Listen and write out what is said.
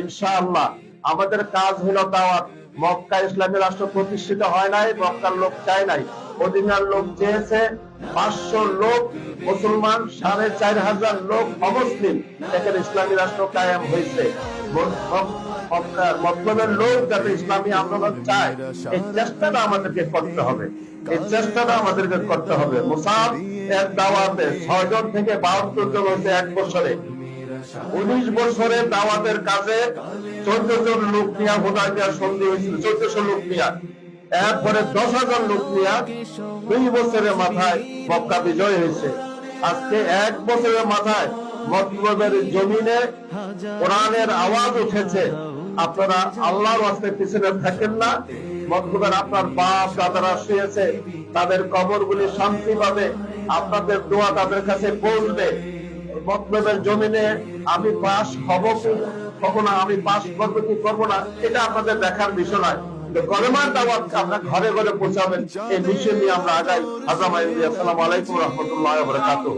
ইনশাআল্লাহ। আমাদের কাজ হলো দাওয়াত। মক্কা ইসলামী রাষ্ট্র প্রতিষ্ঠিত হয় নাই, মক্কার লোক চায় নাই। মদিনার লোক চেয়েছে, পাঁচশো লোক, মুসলমান, সাড়ে চার হাজার লোক অমুসলিম। এখানে ইসলামী রাষ্ট্র কায়েম হয়েছে। মতলবের লোক যাতে ইসলামী আন্দোলন চায়, এই চেষ্টাটা আমাদেরকে করতে হবে। এই চেষ্টাটা আমাদেরকে করতে হবে। মুসাফ এর দাওয়াতে ছয়জন থেকে বাহাত্তর জন হয়েছে এক বছরে। উনিশ বছরে দাওয়াতের কাজে চোদ্দ জন লোক নিয়ে হোদাইবিয়া সন্ধি হয়েছিল, চোদ্দশো লোক নিয়ে। এরপরে দশ হাজার লোক নিয়ে দুই বছরের মাথায় মক্কা বিজয় হয়েছে। আজকে এক বছরের মাথায় মতলবের জমিনে কোরআনের আওয়াজ উঠেছে। আপনারা আল্লাহর রাস্তে পিছনে থাকেন না। মতলবের আপনার বাপ, দাদারা শুয়েছে, তাদের কবরগুলি শান্তি পাবে। আপনাদের দোয়া তাদের কাছে পৌঁছবে। মতলবের জমিনে আমি পাস হব কখনো আমি পাস করব কি করব না? এটা আপনাদের দেখার বিষয়। নয় কিন্তু কলেমার দাওয়াত আপনার ঘরে ঘরে পৌঁছাবেন। এই বিষয় নিয়ে আমরা আগাই আসসালাম আসসালামু আলাইকুম রহমতুল্লাহ বরকাতুহ।